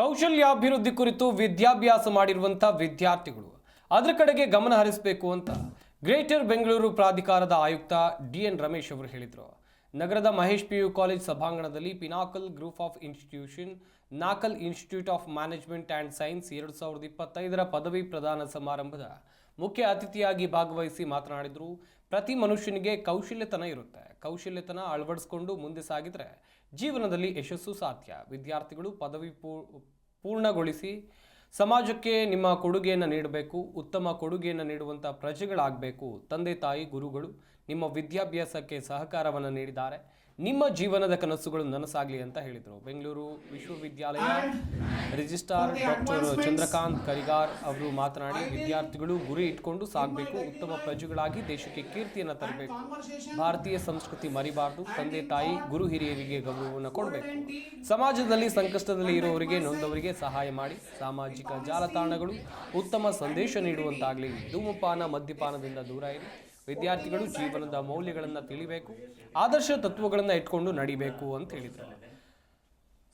ಕೌಶಲ್ಯಾಭಿವೃದ್ಧಿ ಕುರಿತು ವಿದ್ಯಾಭ್ಯಾಸ ಮಾಡಿರುವಂಥ ವಿದ್ಯಾರ್ಥಿಗಳು. ಅದರ ಕಡೆಗೆ ಗಮನ ಹರಿಸಬೇಕು ಅಂತ ಗ್ರೇಟರ್ ಬೆಂಗಳೂರು ಪ್ರಾಧಿಕಾರದ ಆಯುಕ್ತ ಡಿ ಎನ್ ರಮೇಶ್ ಅವರು ಹೇಳಿದರು. ನಗರದ ಮಹೇಶ್ ಪಿ ಯು ಕಾಲೇಜ್ ಸಭಾಂಗಣದಲ್ಲಿ Pinnacle group of institution, ನಾಕಲ್ institute of management and science ಎರಡು ಸಾವಿರದ ಇಪ್ಪತ್ತೈದರ ಪದವಿ ಪ್ರದಾನ ಸಮಾರಂಭದ ಮುಖ್ಯ ಅತಿಥಿಯಾಗಿ ಭಾಗವಹಿಸಿ ಮಾತನಾಡಿದರು. ಪ್ರತಿ ಮನುಷ್ಯನಿಗೆ ಕೌಶಲ್ಯತನ ಇರುತ್ತೆ. ಕೌಶಲ್ಯತನ ಅಳವಡಿಸ್ಕೊಂಡು ಮುಂದೆ ಸಾಗಿದರೆ ಜೀವನದಲ್ಲಿ ಯಶಸ್ಸು ಸಾಧ್ಯ. ವಿದ್ಯಾರ್ಥಿಗಳು ಪದವಿ ಪೂರ್ಣಗೊಳಿಸಿ ಸಮಾಜಕ್ಕೆ ನಿಮ್ಮ ಕೊಡುಗೆಯನ್ನು ನೀಡಬೇಕು, ಉತ್ತಮ ಕೊಡುಗೆಯನ್ನು ನೀಡುವಂಥ ಪ್ರಜೆಗಳಾಗಬೇಕು. ತಂದೆ, ತಾಯಿ, ಗುರುಗಳು ನಿಮ್ಮ ವಿದ್ಯಾಭ್ಯಾಸಕ್ಕೆ ಸಹಕಾರವನ್ನು ನೀಡಿದ್ದಾರೆ. ನಿಮ್ಮ ಜೀವನದ ಕನಸುಗಳು ನನಸಾಗಲಿ ಅಂತ ಹೇಳಿದರು. ಬೆಂಗಳೂರು ವಿಶ್ವವಿದ್ಯಾಲಯ ರಿಜಿಸ್ಟ್ರಾರ್ ಡಾಕ್ಟರ್ ಚಂದ್ರಕಾಂತ್ ಕರಿಗಾರ್ ಅವರು ಮಾತನಾಡಿ ವಿದ್ಯಾರ್ಥಿಗಳು ಗುರಿ ಇಟ್ಕೊಂಡು ಸಾಗಬೇಕು ಉತ್ತಮ ಪ್ರಜೆಗಳಾಗಿ ದೇಶಕ್ಕೆ ಕೀರ್ತಿಯನ್ನು ತರಬೇಕು. ಭಾರತೀಯ ಸಂಸ್ಕೃತಿ ಮರಿಬಾರದು ತಂದೆ ತಾಯಿ ಗುರು ಹಿರಿಯರಿಗೆ ಗೌರವವನ್ನು ಕೊಡಬೇಕು. ಸಮಾಜದಲ್ಲಿ ಸಂಕಷ್ಟದಲ್ಲಿ ಇರುವವರಿಗೆ ನೊಂದವರಿಗೆ ಸಹಾಯ ಮಾಡಿ ಸಾಮಾಜಿಕ ಜಾಲತಾಣಗಳು ಉತ್ತಮ ಸಂದೇಶ ನೀಡುವಂತಾಗಲಿ. ಧೂಮಪಾನ ಮದ್ಯಪಾನದಿಂದ ದೂರ ಇರಿ. ವಿದ್ಯಾರ್ಥಿಗಳು ಜೀವನದ ಮೌಲ್ಯಗಳನ್ನು ತಿಳಿಬೇಕು, ಆದರ್ಶ ತತ್ವಗಳನ್ನು ಇಟ್ಕೊಂಡು ನಡಿಬೇಕು ಅಂತ ಹೇಳಿದರು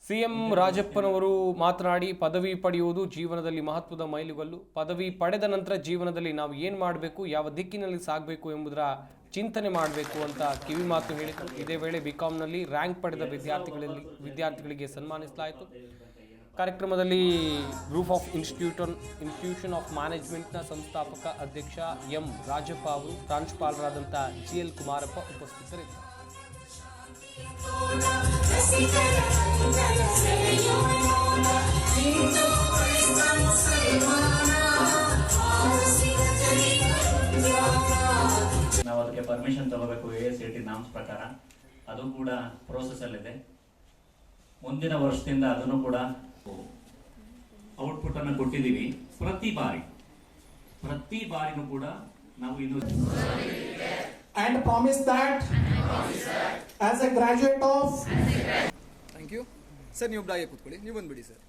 ಸಿಎಂ ರಾಜಪ್ಪನವರು ಮಾತನಾಡಿ, ಪದವಿ ಪಡೆಯುವುದು ಜೀವನದಲ್ಲಿ ಮಹತ್ವದ ಮೈಲುಗಲ್ಲು. ಪದವಿ ಪಡೆದ ನಂತರ ಜೀವನದಲ್ಲಿ ನಾವು ಏನು ಮಾಡಬೇಕು, ಯಾವ ದಿಕ್ಕಿನಲ್ಲಿ ಸಾಗಬೇಕು ಎಂಬುದರ ಚಿಂತನೆ ಮಾಡಬೇಕು ಅಂತ ಕಿವಿ ಮಾತು ಹೇಳಿದರು. ಇದೇ ವೇಳೆ ಬಿಕಾಂನಲ್ಲಿ ರ್ಯಾಂಕ್ ಪಡೆದ ವಿದ್ಯಾರ್ಥಿಗಳಲ್ಲಿ ವಿದ್ಯಾರ್ಥಿಗಳಿಗೆ ಸನ್ಮಾನಿಸಲಾಯಿತು. ಕಾರ್ಯಕ್ರಮದಲ್ಲಿ group of institution, institution of ಮ್ಯಾನೇಜ್ಮೆಂಟ್ನ ಸಂಸ್ಥಾಪಕ ಅಧ್ಯಕ್ಷ ಎಂ ರಾಜಪ್ಪ ಅವರು, ಪ್ರಾಂಶುಪಾಲರಾದಂಥ ಜಿ ಎಲ್ ಕುಮಾರಪ್ಪ ಉಪಸ್ಥಿತರಿದ್ದರು. ನಾವು ಅದಕ್ಕೆ ಪರ್ಮಿಷನ್ ತಗೋಬೇಕು ಎ ಎಸ್ ಟಿ ನಾಮ್ಸ್ ಪ್ರಕಾರ. ಅದು ಕೂಡ ಪ್ರೋಸೆಸ್ ಅಲ್ಲಿದೆ. ಮುಂದಿನ ವರ್ಷದಿಂದ ಅದನ್ನು ಕೂಡ ಔಟ್ಪುಟ್ ಅನ್ನು ಕೊಟ್ಟಿದ್ದೀವಿ. ಪ್ರತಿ ಬಾರಿ ಪ್ರತಿ ಬಾರಿನೂ ಕೂಡ ನಾವು ಇನ್ನು and promise that as a graduate of thank you sir ನೀವು ಬ್ಲಾಗೆ ಕೂತ್ಕೊಳ್ಳಿ. ನೀವು ಬಂದ್ಬಿಡಿ ಸರ್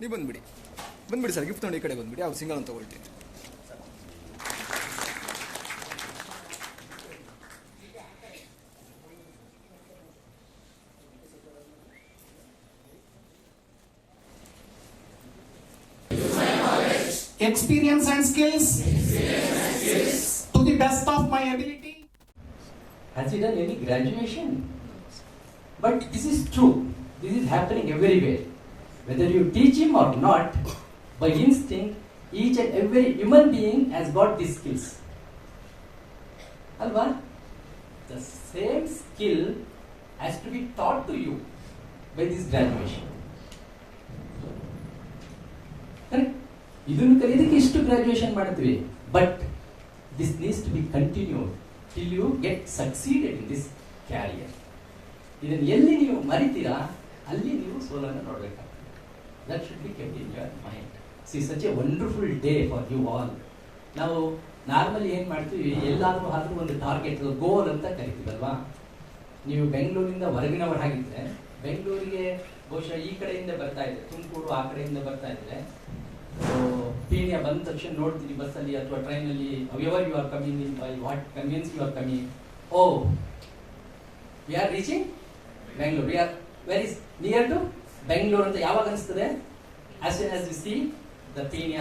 ನೀವು ಬಂದ್ಬಿಡಿ. ಬಂದ್ಬಿಡಿ ಸರ್ ಗಿಫ್ಟ್ ನೋಡಿ ಈ ಕಡೆ ಬಂದ್ಬಿಡಿ. ಅವ್ರು ಸಿಂಗಲ್ ಅಂತ ತಗೊಳ್ತೀನಿ experience and skills to the best of my ability Has he done any graduation? But this is true. This is happening everywhere. Whether you teach him or not, by instinct, each and every human being has got these skills. Alva, the same skill has to be taught to you by this graduation. ಇದನ್ನು ಕಲಿಯೋದಕ್ಕೆ ಇಷ್ಟು graduation ಮಾಡ್ತೀವಿ but this needs to be continue till you get succeeded in this career ಇದನ್ನು ಎಲ್ಲಿ ನೀವು ಮರಿತೀರಾ, ಅಲ್ಲಿ ನೀವು ಸೋಲನ್ನು ನೋಡಬೇಕಾಗ್ತದೆ. That should be kept in your mind see such a wonderful day for you all ನಾವು ನಾರ್ಮಲಿ ಏನು ಮಾಡ್ತೀವಿ, ಎಲ್ಲಾದರೂ ಆದರೂ ಒಂದು ಟಾರ್ಗೆಟ್ ಗೋಲ್ ಅಂತ ಕರಿತೀವಲ್ವಾ? ನೀವು ಬೆಂಗಳೂರಿನಿಂದ ಹೊರಗಿನವರಾಗಿದ್ದರೆ ಬೆಂಗಳೂರಿಗೆ ಬಹುಶಃ ಈ ಕಡೆಯಿಂದ ಬರ್ತಾ ಇದೆ ತುಮಕೂರು ಆ ಕಡೆಯಿಂದ ಬರ್ತಾ ಇದ್ರೆ ಪೀಣ್ಯ ಬಂದ ತಕ್ಷಣ ನೋಡ್ತೀರಿ ಬಸ್ಸಲ್ಲಿ ಅಥವಾ ಟ್ರೈನಲ್ಲಿ ever you are coming in by what convince you are coming oh we are reaching Bengaluru we are very near to Bengaluru ಅಂತ ಯಾವಾಗ ಅನಿಸ್ತದೆ? As soon as you see the Peenya